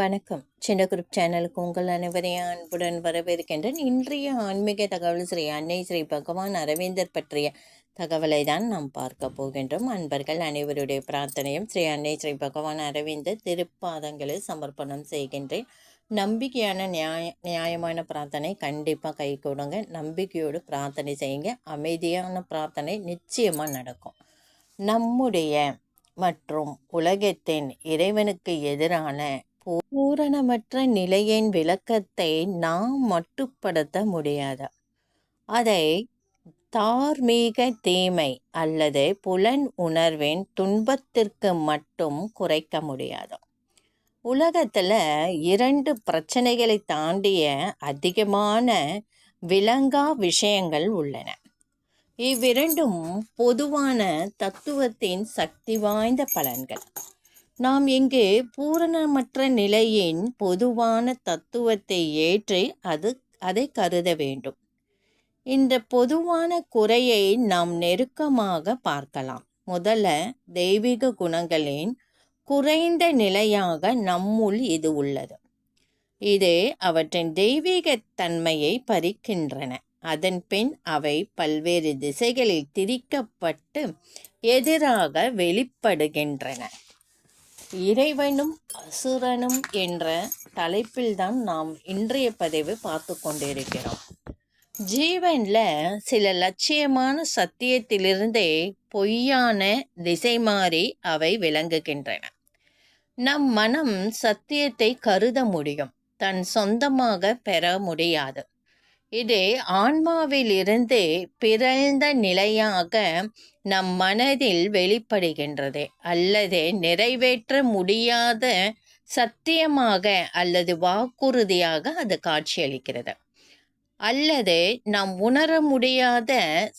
வணக்கம். சின்ன குரூப் சேனலுக்கு உங்கள் அனைவரையும் அன்புடன் வரவேற்கின்றேன். இன்றைய ஆன்மீக தகவல் ஸ்ரீ அன்னை ஸ்ரீ பகவான் அரவிந்தர் பற்றிய தகவலை தான் நாம் பார்க்க போகின்றோம். அன்பர்கள் அனைவருடைய பிரார்த்தனையும் ஸ்ரீ அன்னை ஸ்ரீ பகவான் அரவிந்தர் திருப்பாதங்களில் சமர்ப்பணம் செய்கின்றேன். நம்பிக்கையான நியாய நியாயமான பிரார்த்தனை கண்டிப்பாக கை கொடுங்க. நம்பிக்கையோடு பிரார்த்தனை செய்யுங்க. அமைதியான பிரார்த்தனை நிச்சயமாக நடக்கும். நம்முடைய மற்றும் உலகத்தின் இறைவனுக்கு எதிரான பூரணமற்ற நிலையின் விளக்கத்தை நாம் மட்டுப்படுத்த முடியாது? அதை தார்மீக தீமை அல்லது புலன் உணர்வின் துன்பத்திற்கு மட்டும் குறைக்க முடியாது? உலகத்தில் இரண்டு பிரச்சனைகளை தாண்டிய அதிகமான விளங்கா விஷயங்கள் உள்ளன. இவ்விரண்டும் பொதுவான தத்துவத்தின் சக்தி வாய்ந்த பலன்கள். நாம் இங்கு பூரணமற்ற நிலையின் பொதுவான தத்துவத்தை ஏற்று அது அதை கருத வேண்டும். இந்த பொதுவான குறையை நாம் நெருக்கமாக பார்க்கலாம். முதல்ல தெய்வீக குணங்களின் குறைந்த நிலையாக நம்முள் இது உள்ளது. இது அவற்றின் தெய்வீக தன்மையை பறிக்கின்றன. அதன் பின் அவை பல்வேறு திசைகளில் திரிக்கப்பட்டு எதிராக வெளிப்படுகின்றன. இறைவனும் அசுரனும் என்ற தலைப்பில்தான் நாம் இன்றைய பதிவு பார்த்து கொண்டிருக்கிறோம். ஜீவனில் சில லட்சியமான சத்தியத்திலிருந்தே பொய்யான திசை மாறி அவை விளங்குகின்றன. நம் மனம் சத்தியத்தை கருத முடியும். தன் சொந்தமாக பெற முடியாது. இது ஆன்மாவிலிருந்தே பிறழ்ந்த நிலையாக நம் மனதில் வெளிப்படுகின்றது. அல்லது நிறைவேற்ற முடியாத சத்தியமாக அல்லது வாக்குறுதியாக அது காட்சியளிக்கிறது. அல்லது நாம் உணர முடியாத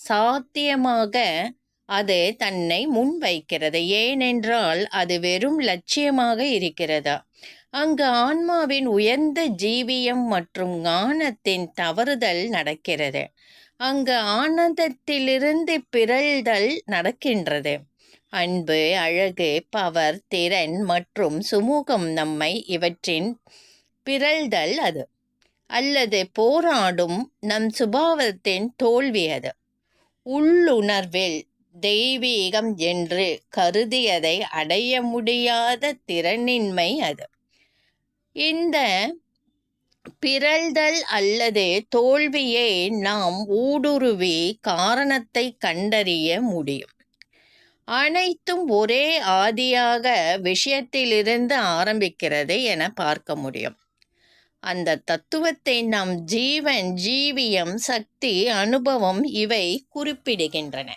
சாத்தியமாக அது தன்னை முன்வைக்கிறது. ஏனென்றால் அது வெறும் லட்சியமாக இருக்கிறதா? அங்கு ஆன்மாவின் உயர்ந்த ஜீவியம் மற்றும் ஞானத்தின் தவறுதல் நடக்கிறது. அங்கு ஆனந்தத்திலிருந்து பிறழ்தல் நடக்கின்றது. அன்பு அழகு பவர் திறன் மற்றும் சுமூகம் நம்மை இவற்றின் பிறழ்தல் அது. அல்லது போராடும் நம் சுபாவத்தின் தோல்வி அது. உள்ளுணர்வில் தெய்வீகம் என்று கருதியதை அடைய முடியாத திறனின்மை அது. இந்த பிறழ்தல் அல்லது தோல்வியை நாம் ஊடுருவி காரணத்தை கண்டறிய முடியும். அனைத்தும் ஒரே ஆதியாக விஷயத்திலிருந்து ஆரம்பிக்கிறது என பார்க்க முடியும். அந்த தத்துவத்தை நாம் ஜீவன் ஜீவியம் சக்தி அனுபவம் இவை குறிப்பிடுகின்றன.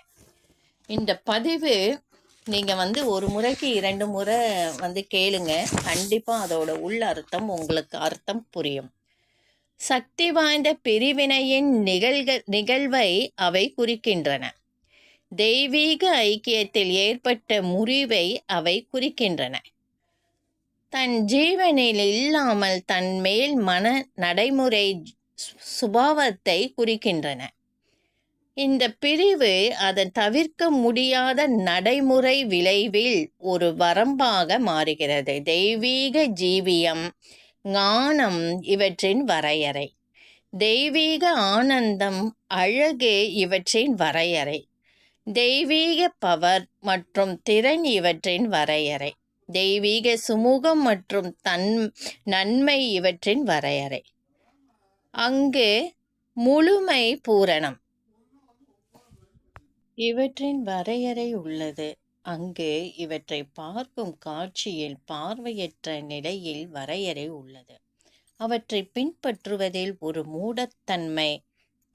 இந்த பதிவு நீங்கள் வந்து ஒரு முறைக்கு இரண்டு முறை வந்து கேளுங்க. கண்டிப்பாக அதோட உள்ள அர்த்தம் உங்களுக்கு அர்த்தம் புரியும். சக்தி வாய்ந்த பிரிவினையின் நிகழ்க நிகழ்வை அவை குறிக்கின்றன. தெய்வீக ஐக்கியத்தில் ஏற்பட்ட முறிவை அவை குறிக்கின்றன. தன் ஜீவனில் இல்லாமல் தன் மேல் மன நடைமுறை சுபாவத்தை குறிக்கின்றன. இந்த பிரிவு அதன் தவிர்க்க முடியாத நடைமுறை விளைவில் ஒரு வரம்பாக மாறுகிறது. தெய்வீக ஜீவியம் ஞானம் இவற்றின் வரையறை. தெய்வீக ஆனந்தம் அழகு இவற்றின் வரையறை. தெய்வீக பவர் மற்றும் திறன் இவற்றின் வரையறை. தெய்வீக சுமூகம் மற்றும் தன் நன்மை இவற்றின் வரையறை. அங்கு முழுமை பூரணம். இவற்றின் வரையறை உள்ளது. அங்கு இவற்றை பார்க்கும் காட்சியில் பார்வையற்ற நிலையில் வரையறை உள்ளது. அவற்றை பின்பற்றுவதில் ஒரு மூடத்தன்மை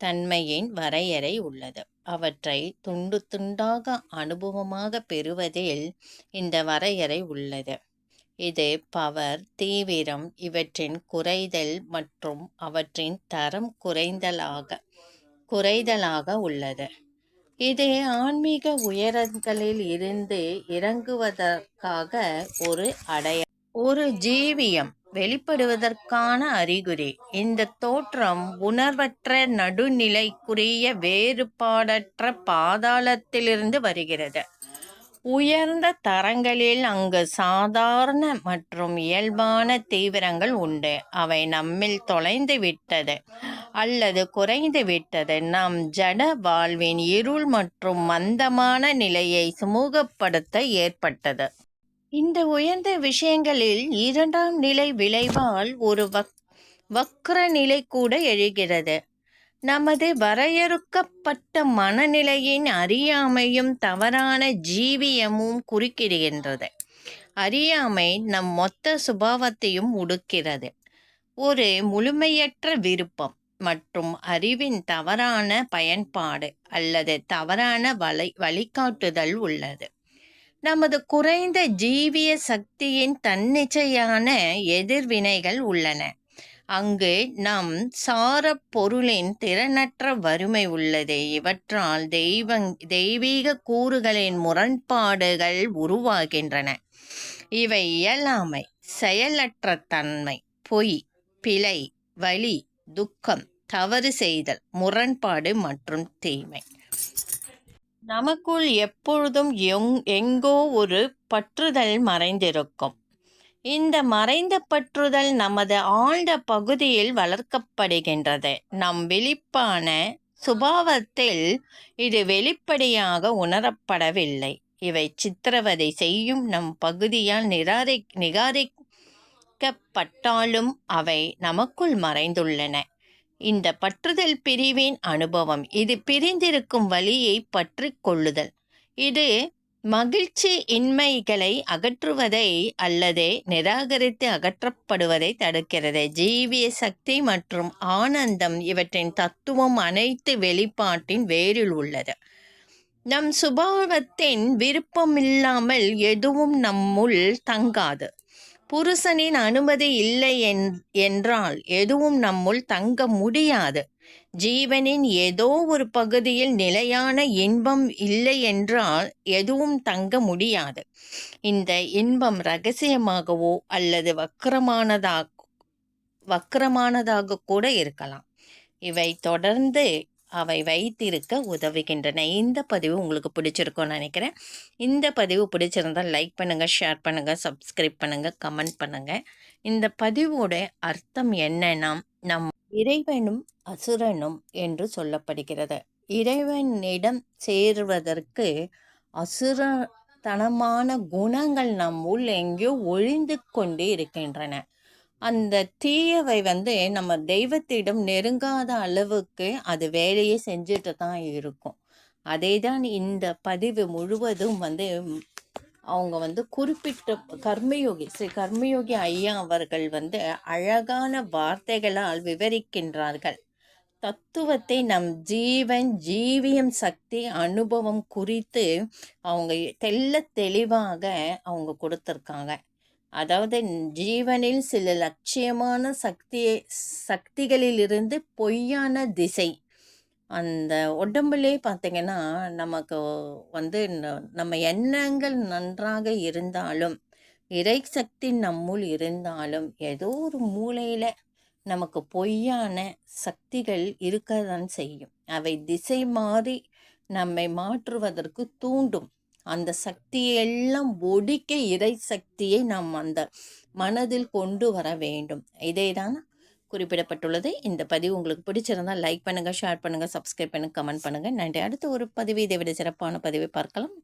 தன்மையின் வரையறை உள்ளது. அவற்றை துண்டு துண்டாக அனுபவமாக பெறுவதில் இந்த வரையறை உள்ளது. இது பவர் தீவிரம் இவற்றின் குறைதல் மற்றும் அவற்றின் தரம் குறைந்தலாக குறைதலாக உள்ளது. இது ஆன்மீக உயரங்களில் இருந்து இறங்குவதற்காக ஒரு அடைய ஒரு ஜீவியம் வெளிப்படுவதற்கான அறிகுறி. இந்த தோற்றம் உணர்வற்ற நடுநிலைக்குரிய வேறுபாடற்ற பாதாளத்திலிருந்து வருகிறது. உயர்ந்த தரங்களில் அங்கு சாதாரண மற்றும் இயல்பான தீவிரங்கள் உண்டு. அவை நம்மில் தொலைந்து விட்டது அல்லது குறைந்து விட்டது. நம் ஜட வாழ்வின் இருள் மற்றும் மந்தமான நிலையை சுமூகப்படுத்த ஏற்பட்டது. இந்த உயர்ந்த விஷயங்களில் இரண்டாம் நிலை விளைவால் ஒரு வக் வக்ர நிலை கூட எழுகிறது. நமது வரையறுக்கப்பட்ட மனநிலையின் அறியாமையும் தவறான ஜீவியமும் குறிக்கிடுகின்றது. அறியாமை நம் மொத்த சுபாவத்தையும் உடுக்கிறது. ஒரு முழுமையற்ற விருப்பம் மற்றும் அறிவின் தவறான பயன்பாடு அல்லது தவறான வலை வழிகாட்டுதல் உள்ளது. நமது குறைந்த ஜீவிய சக்தியின் தன்னிச்சையான எதிர்வினைகள் உள்ளன. அங்கு நம் சாரப்பொருளின் திறனற்ற வறுமை உள்ளது. இவற்றால் தெய்வங் தெய்வீக கூறுகளின் முரண்பாடுகள் உருவாகின்றன. இவை இயலாமை செயலற்ற தன்மை பொய் பிழை வலி துக்கம் தவறு செய்தல் முரண்பாடு மற்றும் தீமை. நமக்குள் எப்பொழுதும் எங் எங்கோ ஒரு பற்றுதல் மறைந்திருக்கும். இந்த மறைந்த பற்றுதல் நமது ஆழ்ந்த பகுதியில் வளர்க்கப்படுகின்றது. நம் விழிப்பான சுபாவத்தில் இது வெளிப்படையாக உணரப்படவில்லை. இவை சித்திரவதை செய்யும் நம் பகுதியால் நிராரி நிகாரிக்கப்பட்டாலும் அவை நமக்குள் மறைந்துள்ளன. இந்த பற்றுதல் பிரிவின் அனுபவம் இது பிரிந்திருக்கும் வழியை பற்றி கொள்ளுதல். இது மகிழ்ச்சி இன்மைகளை அகற்றுவதை அல்லது நிராகரித்து அகற்றப்படுவதை தடுக்கிறது. ஜீவிய சக்தி மற்றும் ஆனந்தம் இவற்றின் தத்துவம் அனைத்து வெளிப்பாட்டின் வேரில் உள்ளது. நம் சுபாவத்தின் விருப்பமில்லாமல் எதுவும் நம்முள் தங்காது. புருஷனின் அனுமதி இல்லை என்றால் எதுவும் நம்முள் தங்க முடியாது. ஜீவனின் ஏதோ ஒரு பகுதியில் நிலையான இன்பம் இல்லை என்றால் எதுவும் தங்க முடியாது. இந்த இன்பம் ரகசியமாகவோ அல்லது வக்கரமானதாக வக்கரமானதாக கூட இருக்கலாம். இவை தொடர்ந்து அவை வைத்திருக்க உதவுகின்றன. இந்த பதிவு உங்களுக்கு பிடிச்சிருக்கும்னு நினைக்கிறேன். இந்த பதிவு பிடிச்சிருந்தால் லைக் பண்ணுங்கள் ஷேர் பண்ணுங்கள் சப்ஸ்கிரைப் பண்ணுங்கள் கமெண்ட் பண்ணுங்கள் இந்த பதிவோட அர்த்தம் என்னன்னா நம் இறைவனும் அசுரனும் என்று சொல்லப்படுகிறது. இறைவனிடம் சேருவதற்கு அசுரத்தனமான குணங்கள் நம் உள் எங்கேயோ ஒழிந்து கொண்டே இருக்கின்றன. அந்த தீயவை வந்து நம்ம தெய்வத்திடம் நெருங்காத அளவுக்கு அது வேலையை செஞ்சுட்டு தான் இருக்கும். அதே தான் இந்த பதிவு முழுவதும் வந்து அவங்க வந்து குறிப்பிட்ட கர்மயோகி ஸ்ரீ கர்மயோகி ஐயா அவர்கள் வந்து அழகான வார்த்தைகளால் விவரிக்கின்றார்கள். தத்துவத்தை நம் ஜீவன் ஜீவியம் சக்தி அனுபவம் குறித்து அவங்க தெல்ல தெளிவாக அவங்க கொடுத்துருக்காங்க. அதாவது ஜீவனில் சில லட்சியமான சக்தியை சக்திகளிலிருந்து பொய்யான திசை. அந்த உடம்புலே பார்த்திங்கன்னா நமக்கு வந்து நம்ம எண்ணங்கள் நன்றாக இருந்தாலும் இறை சக்தி நம்முள் இருந்தாலும் ஏதோ ஒரு மூலையில் நமக்கு பொய்யான சக்திகள் இருக்க தான் செய்யும். அவை திசை மாறி நம்மை மாற்றுவதற்கு தூண்டும். அந்த சக்தியெல்லாம் ஒடிக்க இறை சக்தியை நாம் அந்த மனதில் கொண்டு வர வேண்டும். இதை தான் குறிப்பிடப்பட்டுள்ளது. இந்த பதிவு உங்களுக்கு பிடிச்சிருந்தால் லைக் பண்ணுங்கள் ஷேர் பண்ணுங்கள் சப்ஸ்கிரைப் பண்ணுங்கள் கமெண்ட் பண்ணுங்கள் நன்றி. அடுத்த ஒரு பதிவு இதை விட சிறப்பான பதிவை பார்க்கலாம்.